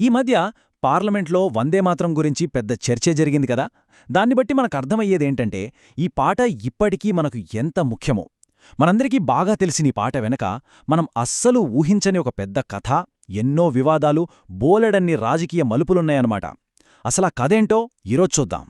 ఈ మధ్య పార్లమెంట్లో వందేమాత్రం గురించి పెద్ద చర్చే జరిగింది కదా. దాన్ని బట్టి మనకు అర్థమయ్యేదేంటంటే ఈ పాట ఇప్పటికీ మనకు ఎంత ముఖ్యమో. మనందరికీ బాగా తెలిసిన ఈ పాట వెనక మనం అస్సలు ఊహించని ఒక పెద్ద కథ ఎన్నో వివాదాలు బోలెడన్ని రాజకీయ మలుపులున్నాయన్నమాట. అసలా కథేంటో ఈరోజు చూద్దాం.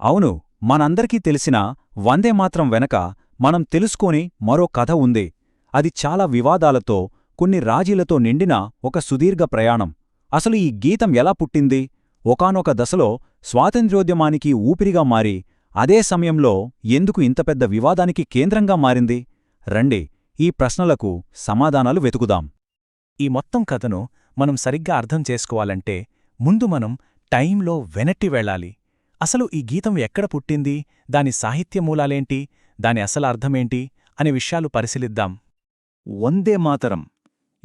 అవును మనందరికీ తెలిసిన వందేమాత్రం వెనక మనం తెలుసుకోని మరో కథ ఉంది. అది చాలా వివాదాలతో కొన్ని రాజీలతో నిండిన ఒక సుదీర్ఘ ప్రయాణం. అసలు ఈ గీతం ఎలా పుట్టింది? ఒకానొక దశలో స్వాతంత్ర్యోద్యమానికి ఊపిరిగా మారి అదే సమయంలో ఎందుకు ఇంత పెద్ద వివాదానికి కేంద్రంగా మారింది? రండి ఈ ప్రశ్నలకు సమాధానాలు వెతుకుదాం. ఈ మొత్తం కథను మనం సరిగ్గా అర్థం చేసుకోవాలంటే ముందు మనం టైంలో వెనట్టి వెళ్ళాలి. అసలు ఈ గీతం ఎక్కడ పుట్టింది? దాని సాహిత్య మూలాలేంటి? దాని అసలు అర్థమేంటి? అనే విషయాలు పరిశీలిద్దాం. వందే మాతరం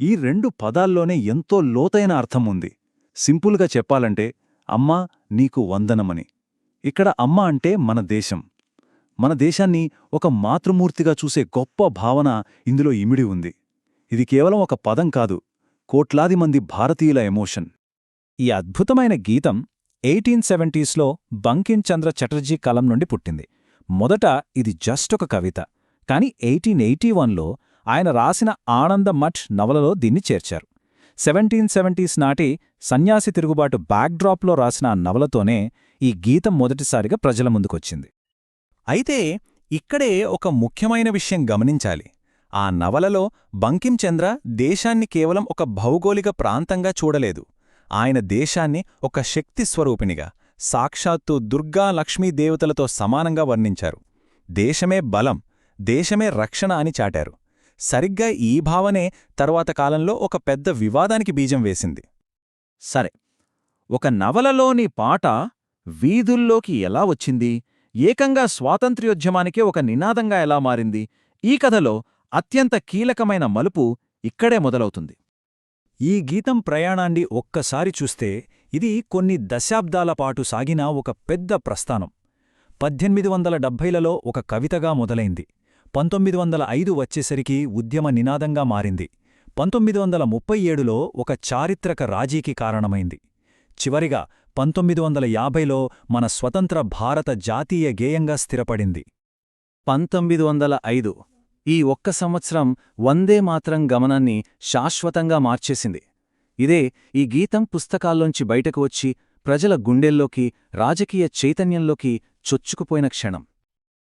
ఈ రెండు పదాల్లోనే ఎంతో లోతైన అర్థం ఉంది సింపుల్గా చెప్పాలంటే అమ్మా నీకు వందనమని. ఇక్కడ అమ్మ అంటే మన దేశం. మన దేశాన్ని ఒక మాతృమూర్తిగా చూసే గొప్ప భావన ఇందులో ఇమిడి ఉంది. ఇది కేవలం ఒక పదం కాదు కోట్లాది మంది భారతీయుల ఎమోషన్. ఈ అద్భుతమైన గీతం ఎయిటీన్ సెవెంటీస్లో బంకిం చంద్ర చటర్జీ కలం నుండి పుట్టింది. మొదట ఇది జస్ట్ ఒక కవిత కాని ఎయిటీన్ ఎయిటీ వన్లో ఆయన రాసిన ఆనంద మఠ్ నవలలో దీన్ని చేర్చారు. సెవెంటీన్ సెవెంటీస్ నాటి సన్యాసి తిరుగుబాటు బ్యాక్డ్రాప్లో రాసిన ఆ నవలతోనే ఈ గీతం మొదటిసారిగా ప్రజల ముందుకొచ్చింది. అయితే ఇక్కడే ఒక ముఖ్యమైన విషయం గమనించాలి. ఆ నవలలో బంకించంద్ర దేశాన్ని కేవలం ఒక భౌగోళిక ప్రాంతంగా చూడలేదు. ఆయన దేశాన్ని ఒక శక్తి స్వరూపిణిగా సాక్షాత్తు దుర్గా లక్ష్మీదేవతలతో సమానంగా వర్ణించారు. దేశమే బలం దేశమే రక్షణ అని చాటారు. సరిగ్గా ఈ భావనే తరువాత కాలంలో ఒక పెద్ద వివాదానికి బీజం వేసింది. సరే ఒక నవలలోని పాట వీధుల్లోకి ఎలా వచ్చింది? ఏకంగా స్వాతంత్ర్యోద్యమానికే ఒక నినాదంగా ఎలా మారింది? ఈ కథలో అత్యంత కీలకమైన మలుపు ఇక్కడే మొదలవుతుంది. ఈ గీతం ప్రయాణాన్ని ఒక్కసారి చూస్తే ఇది కొన్ని దశాబ్దాల పాటు సాగిన ఒక పెద్ద ప్రస్థానం. పద్దెనిమిది వందల డెబ్భైలలో ఒక కవితగా మొదలైంది. పంతొమ్మిది వందల ఐదు వచ్చేసరికి ఉద్యమ నినాదంగా మారింది. పంతొమ్మిది వందల ముప్పై ఏడులో ఒక చారిత్రక రాజీకి కారణమైంది. చివరిగా పంతొమ్మిది వందల యాభైలో మన స్వతంత్ర భారత జాతీయ గేయంగా స్థిరపడింది. పంతొమ్మిది వందల ఐదు ఈ ఒక్క సంవత్సరం వందే మాత్రం గమనాన్ని శాశ్వతంగా మార్చేసింది. ఇదే ఈ గీతం పుస్తకాల్లోంచి బయటకు వచ్చి ప్రజల గుండెల్లోకి రాజకీయ చైతన్యంలోకి చొచ్చుకుపోయిన క్షణం.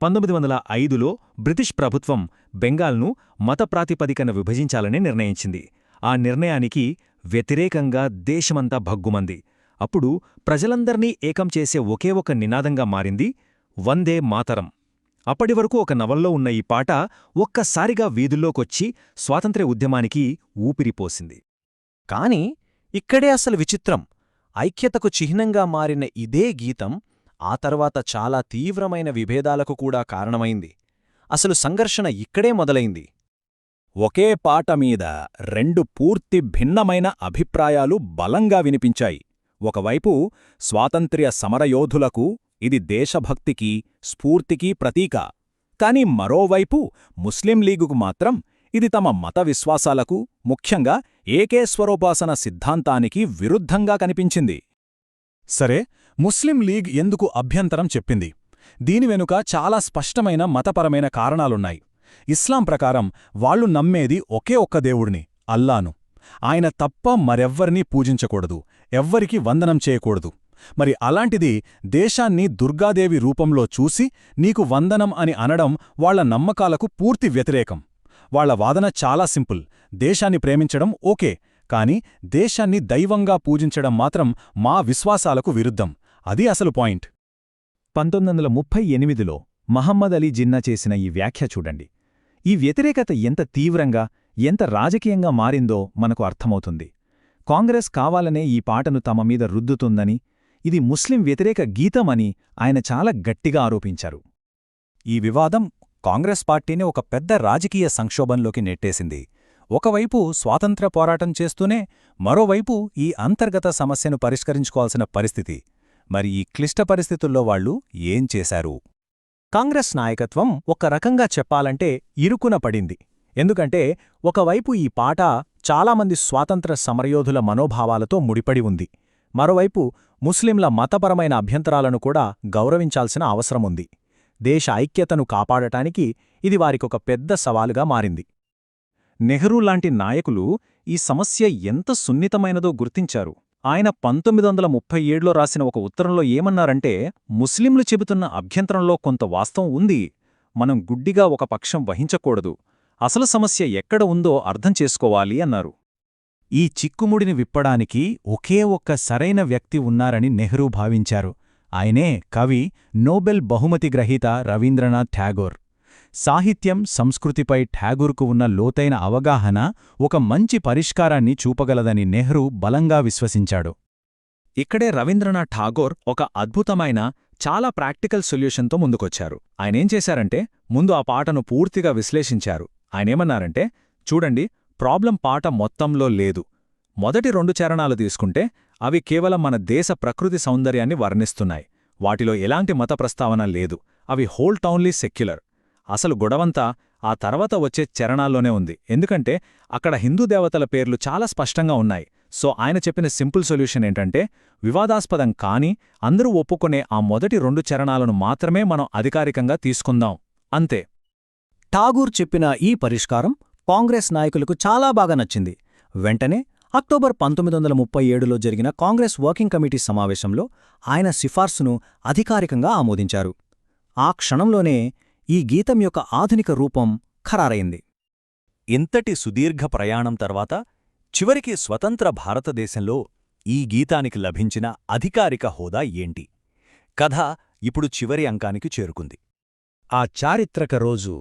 పంతొమ్మిది వందల ఐదులో బ్రిటిష్ ప్రభుత్వం బెంగాల్ను మత ప్రాతిపదికన విభజించాలని నిర్ణయించింది. ఆ నిర్ణయానికి వ్యతిరేకంగా దేశమంతా భగ్గుమంది. అప్పుడు ప్రజలందర్నీ ఏకం చేసే ఒకే ఒక నినాదంగా మారింది వందే మాతరం. అప్పటివరకు ఒక నవల్లో ఉన్న ఈ పాట ఒక్కసారిగా వీధుల్లోకొచ్చి స్వాతంత్ర్య ఉద్యమానికి ఊపిరిపోసింది. కాని ఇక్కడే అసలు విచిత్రం. ఐక్యతకు చిహ్నంగా మారిన ఇదే గీతం ఆ తర్వాత చాలా తీవ్రమైన విభేదాలకు కూడా కారణమైంది. అసలు సంఘర్షణ ఇక్కడే మొదలైంది. ఒకే పాట మీద రెండు పూర్తి భిన్నమైన అభిప్రాయాలు బలంగా వినిపించాయి. ఒకవైపు స్వాతంత్ర్య సమరయోధులకు ఇది దేశభక్తికి స్ఫూర్తికి ప్రతీక. కాని మరోవైపు ముస్లిం లీగుకు మాత్రం ఇది తమ మత విశ్వాసాలకు ముఖ్యంగా ఏకేశ్వరోపాసన సిద్ధాంతానికి విరుద్ధంగా కనిపించింది. సరే ముస్లిం లీగ్ ఎందుకు అభ్యంతరం చెప్పింది? దీని వెనుక చాలా స్పష్టమైన మతపరమైన కారణాలున్నాయి. ఇస్లాం ప్రకారం వాళ్ళు నమ్మేది ఒకే ఒక్క దేవుడిని అల్లాను. ఆయన తప్ప మరెవ్వరినీ పూజించకూడదు ఎవ్వరికీ వందనం చేయకూడదు. మరి అలాంటిది దేశాన్ని దుర్గాదేవి రూపంలో చూసి నీకు వందనం అని అనడం వాళ్ళ నమ్మకాలకు పూర్తి వ్యతిరేకం. వాళ్ళ వాదన చాలా సింపుల్ దేశాన్ని ప్రేమించడం ఓకే కాని దేశాన్ని దైవంగా పూజించడం మాత్రం మా విశ్వాసాలకు విరుద్ధం. అది అసలు పాయింట్. పంతొమ్మిది వందల ముప్పై ఎనిమిదిలో మహమ్మద్ అలీ జిన్నా చేసిన ఈ వ్యాఖ్య చూడండి. ఈ వ్యతిరేకత ఎంత తీవ్రంగా ఎంత రాజకీయంగా మారిందో మనకు అర్థమవుతుంది. కాంగ్రెస్ కావాలనే ఈ పాటను తమ మీద రుద్దుతుందని ఇది ముస్లిం వ్యతిరేక గీతమని ఆయన చాలా గట్టిగా ఆరోపించారు. ఈ వివాదం కాంగ్రెస్ పార్టీని ఒక పెద్ద రాజకీయ సంక్షోభంలోకి నెట్టేసింది. ఒకవైపు స్వాతంత్ర పోరాటం చేస్తూనే మరోవైపు ఈ అంతర్గత సమస్యను పరిష్కరించుకోవాల్సిన పరిస్థితి మరి ఈ క్లిష్ట పరిస్థితుల్లో వాళ్ళు ఏం చేశారు? కాంగ్రెస్ నాయకత్వం ఒక రకంగా చెప్పాలంటే ఇరుకున పడింది. ఎందుకంటే ఒకవైపు ఈ పాట చాలామంది స్వాతంత్ర సమరయోధుల మనోభావాలతో ముడిపడి ఉంది. మరోవైపు ముస్లింల మతపరమైన అభ్యంతరాలను కూడా గౌరవించాల్సిన అవసరముంది దేశ ఐక్యతను కాపాడటానికి ఇది వారికొక పెద్ద సవాలుగా మారింది. నెహ్రూ లాంటి నాయకులు ఈ సమస్య ఎంత సున్నితమైనదో గుర్తించారు. ఆయన పంతొమ్మిది వందల ముప్పై ఏడులో రాసిన ఒక ఉత్తరంలో ఏమన్నారంటే ముస్లింలు చెబుతున్న అభ్యంతరంలో కొంత వాస్తవం ఉంది మనం గుడ్డిగా ఒక పక్షం వహించకూడదు అసలు సమస్య ఎక్కడ ఉందో అర్థం చేసుకోవాలి అన్నారు. ఈ చిక్కుముడిని విప్పడానికి ఒకే ఒక్క సరైన వ్యక్తి ఉన్నారని నెహ్రూ భావించారు. ఆయనే కవి నోబెల్ బహుమతి గ్రహీత రవీంద్రనాథ్ ఠాగోర్. సాహిత్యం సంస్కృతిపై ఠాగూర్కు ఉన్న లోతైన అవగాహన ఒక మంచి పరిష్కారాన్ని చూపగలదని నెహ్రూ బలంగా విశ్వసించాడు. ఇక్కడే రవీంద్రనాథ్ ఠాగోర్ ఒక అద్భుతమైన చాలా ప్రాక్టికల్ సొల్యూషన్తో ముందుకొచ్చారు. ఆయనేం చేశారంటే ముందు ఆ పాటను పూర్తిగా విశ్లేషించారు. ఆయనేమన్నారంటే చూడండి ప్రాబ్లం పాట మొత్తంలో లేదు. మొదటి రెండు చరణాలు తీసుకుంటే అవి కేవలం మన దేశ ప్రకృతి సౌందర్యాన్ని వర్ణిస్తున్నాయి. వాటిలో ఎలాంటి మత ప్రస్తావన లేదు. అవి హోల్ టౌన్లీ సెక్యులర్. అసలు గొడవంతా ఆ తర్వాత వచ్చే చరణాల్లోనే ఉంది. ఎందుకంటే అక్కడ హిందూ దేవతల పేర్లు చాలా స్పష్టంగా ఉన్నాయి. సో ఆయన చెప్పిన సింపుల్ సొల్యూషన్ ఏంటంటే వివాదాస్పదం కాని అందరూ ఒప్పుకునే ఆ మొదటి రెండు చరణాలను మాత్రమే మనం అధికారికంగా తీసుకుందాం. అంతే. ఠాగూర్ చెప్పిన ఈ పరిష్కారం కాంగ్రెస్ నాయకులకు చాలా బాగా నచ్చింది. వెంటనే అక్టోబర్ పంతొమ్మిది వందల ముప్పై ఏడులో జరిగిన కాంగ్రెస్ వర్కింగ్ కమిటీ సమావేశంలో ఆయన సిఫార్సును అధికారికంగా ఆమోదించారు. ఆ క్షణంలోనే ఈ గీతం యొక్క ఆధునిక రూపం ఖరారైంది. ఇంతటి సుదీర్ఘ ప్రయాణం తర్వాత చివరికి స్వతంత్ర భారతదేశంలో ఈ గీతానికి లభించిన అధికారిక హోదా ఏంటి? కథ ఇప్పుడు చివరి అంకానికి చేరుకుంది. ఆ చారిత్రక రోజు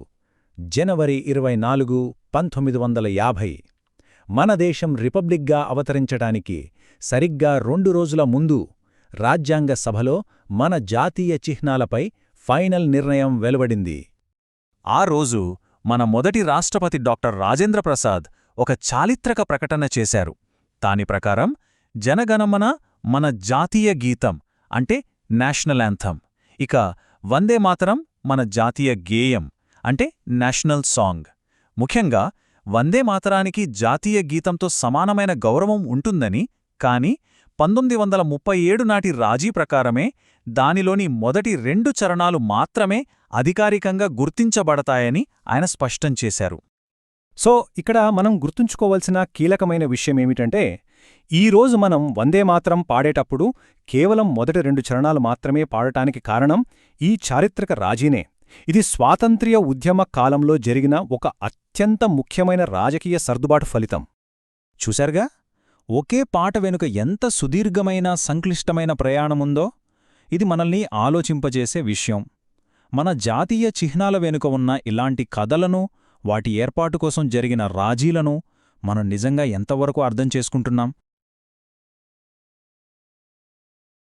జనవరి ఇరవై నాలుగు పంతొమ్మిది వందల యాభై మన దేశం రిపబ్లిక్గా అవతరించటానికి సరిగ్గా రెండు రోజుల ముందు రాజ్యాంగ సభలో మన జాతీయ చిహ్నాలపై ఫైనల్ నిర్ణయం వెలువడింది. ఆ రోజు మన మొదటి రాష్ట్రపతి డాక్టర్ రాజేంద్ర ప్రసాద్ ఒక చారిత్రక ప్రకటన చేశారు. దాని ప్రకారం జనగణమన మన జాతీయ గీతం అంటే నేషనల్ యాంథమ్. ఇక వందే మాతరం మన జాతీయ గేయం అంటే నేషనల్ సాంగ్. ముఖ్యంగా వందే మాతరానికి జాతీయ గీతంతో సమానమైన గౌరవం ఉంటుందని కాని పంతొమ్మిది వందల ముప్పై ఏడు నాటి రాజీ ప్రకారమే దానిలోని మొదటి రెండు చరణాలు మాత్రమే అధికారికంగా గుర్తించబడతాయని ఆయన స్పష్టం చేశారు. సో ఇక్కడ మనం గుర్తుంచుకోవలసిన కీలకమైన విషయమేమిటంటే ఈరోజు మనం వందే మాత్రం పాడేటప్పుడు కేవలం మొదటి రెండు చరణాలు మాత్రమే పాడటానికి కారణం ఈ చారిత్రక రాజీనే. ఇది స్వాతంత్ర్య ఉద్యమ కాలంలో జరిగిన ఒక అత్యంత ముఖ్యమైన రాజకీయ సర్దుబాటు ఫలితం. చూశారుగా? ఒకే పాట వెనుక ఎంత సుదీర్ఘమైన సంక్లిష్టమైన ప్రయాణముందో ఇది మనల్ని ఆలోచింపజేసే విషయం. మన జాతీయ చిహ్నాల వెనుక ఉన్న ఇలాంటి కథలను వాటి ఏర్పాటు కోసం జరిగిన రాజీలను మనం నిజంగా ఎంతవరకు అర్థం చేసుకుంటున్నాం?